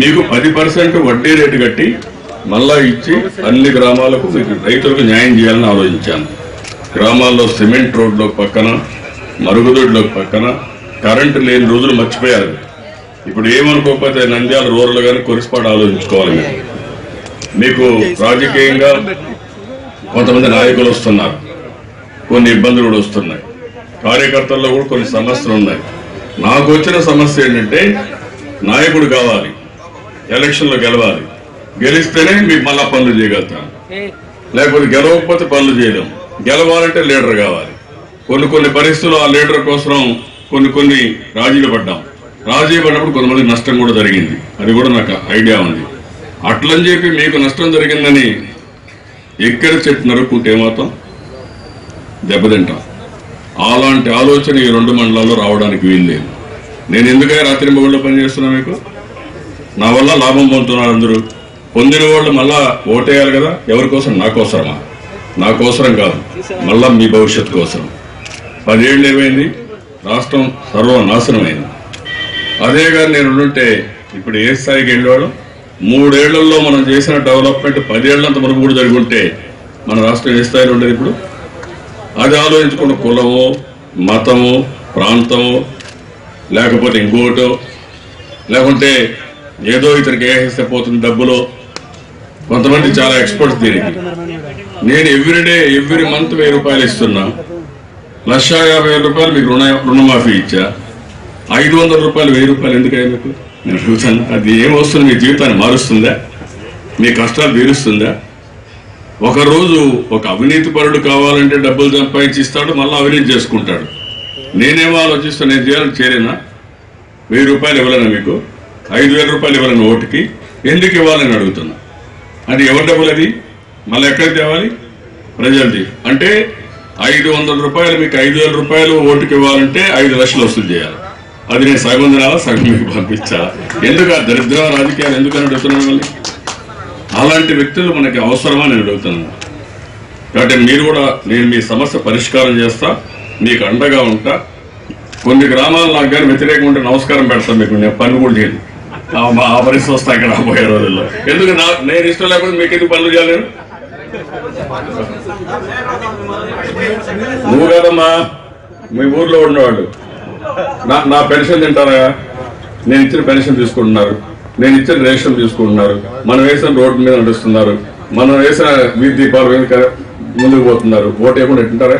మీకు పది పర్సెంట్ వడ్డీ రేటు కట్టి మళ్ళా ఇచ్చి అన్ని గ్రామాలకు మీకు రైతులకు న్యాయం చేయాలని ఆలోచించాను. గ్రామాల్లో సిమెంట్ రోడ్ల పక్కన మరుగుదొడ్లు పక్కన కరెంటు లేని రోజులు మర్చిపోయారు. ఇప్పుడు ఏమనుకోకపోతే నంద్యాల రూరల్ కానీ కొరిసిపాటు ఆలోచించుకోవాలి మేము మీకు రాజకీయంగా కొంతమంది నాయకులు వస్తున్నారు. కొన్ని ఇబ్బందులు కూడా వస్తున్నాయి. కార్యకర్తల్లో కూడా కొన్ని సమస్యలు ఉన్నాయి. నాకు వచ్చిన సమస్య ఏంటంటే నాయకుడు కావాలి. ఎలక్షన్లో గెలవాలి. గెలిస్తేనే మీకు మళ్ళా పనులు చేయగలుగుతాను లేకపోతే గెలవకపోతే పనులు చేయలేం. గెలవాలంటే లీడర్ కావాలి. కొన్ని కొన్ని పరిస్థితులు ఆ లీడర్ కోసం కొన్ని కొన్ని రాజీలు పడ్డాం. రాజీ పడినప్పుడు కొంతమంది నష్టం కూడా జరిగింది. అది కూడా నాకు ఐడియా ఉంది. అట్లని చెప్పి మీకు నష్టం జరిగిందని ఎక్కడ చెట్టు నరుక్కుంటే మాత్రం దెబ్బతింటాం. అలాంటి ఆలోచన ఈ రెండు మండలాల్లో రావడానికి వీల్లేదు. నేను ఎందుకని రాత్రి మొగుళ్ళు పనిచేస్తున్నా మీకు? నా వల్ల లాభం పొందుతున్నారు అందరూ. పొందిన వాళ్ళు మళ్ళా ఓటేయాలి కదా? ఎవరి కోసం? నా కోసమా? నా కోసరం కాదు. మళ్ళా మీ భవిష్యత్తు కోసం పదేళ్ళు ఏమైంది? రాష్ట్రం సర్వనాశనమైంది. అదే కానీ నేను ఉంటే ఇప్పుడు ఏ స్థాయికి వెళ్ళేవాడు మూడేళ్ళలో మనం చేసిన డెవలప్మెంట్ పదేళ్ళంత మనకు కూడా జరిగి ఉంటే మన రాష్ట్రం ఏ స్థాయిలో ఉండేది ఇప్పుడు? అది ఆలోచించుకున్న కులము మతము ప్రాంతము లేకపోతే ఇంకోటో లేకుంటే ఏదో ఇతనికి వేసేస్తే పోతుంది డబ్బులో. కొంతమంది చాలా ఎక్స్పర్ట్స్ దీనికి. నేను ఎవ్రీడే ఎవ్రీ మంత్ వెయ్యి రూపాయలు ఇస్తున్నా. లక్ష యాభై రూపాయలు మీకు రుణ రుణమాఫీ ఇచ్చా. ఐదు వందల రూపాయలు వెయ్యి రూపాయలు ఎందుకయ్యా మీకు? నేను అడుగుతాను. అది ఏం వస్తుంది మీ జీవితాన్ని మారుస్తుందా? మీ కష్టాలు తీరుస్తుందా? ఒకరోజు ఒక అవినీతి పరుడు కావాలంటే డబ్బులు సంపాదించి ఇస్తాడు మళ్ళీ అవినీతి చేసుకుంటాడు. నేనేమో ఆలోచిస్తాను నేను చేయాలని చేరేనా వెయ్యి రూపాయలు ఇవ్వలేనా మీకు? ఐదు వేల రూపాయలు ఇవ్వాలని ఓటుకి ఎందుకు ఇవ్వాలని అడుగుతున్నా. అది ఎవరి డబ్బులు అది? మళ్ళీ ఎక్కడికి తేవాలి? ప్రజలది. అంటే ఐదు వందల రూపాయలు మీకు ఐదు వేల రూపాయలు ఓటుకి ఇవ్వాలంటే ఐదు లక్షలు వసూలు చేయాలి. అది నేను సగం తినాలా సగం మీకు పంపించాలా? ఎందుకు ఆ దరిద్ర రాజకీయాలు ఎందుకని అడుగుతున్నాను మళ్ళీ? అలాంటి వ్యక్తులు మనకి అవసరమా నేను అడుగుతున్నాను. కాబట్టి మీరు కూడా నేను మీ సమస్య పరిష్కారం చేస్తా మీకు అండగా ఉంటా. కొన్ని గ్రామాలు నాకు కానీ వ్యతిరేకం ఉంటే నమస్కారం పెడతాను మీకు నేను పని కూడా చేయను. మా- ఆ వస్తాయి ఇక్కడ రాబోయే రోజుల్లో. ఎందుకు నా నేను ఇష్టం లేకపోతే మీకు ఎందుకు పనులు చేయలేను నువ్వు కదమ్మా మీ ఊర్లో ఉన్నవాళ్ళు. నా నా పెన్షన్ తింటారా? నేను ఇచ్చిన పెన్షన్ తీసుకుంటున్నారు. నేను ఇచ్చిన రేషన్ తీసుకుంటున్నారు. మనం వేసిన రోడ్డు మీద నడుస్తున్నారు. మనం వేసిన వీధి దీపాలు వెనుక ముందుకు పోతున్నారు. ఓటు వేయకుండా తింటారా?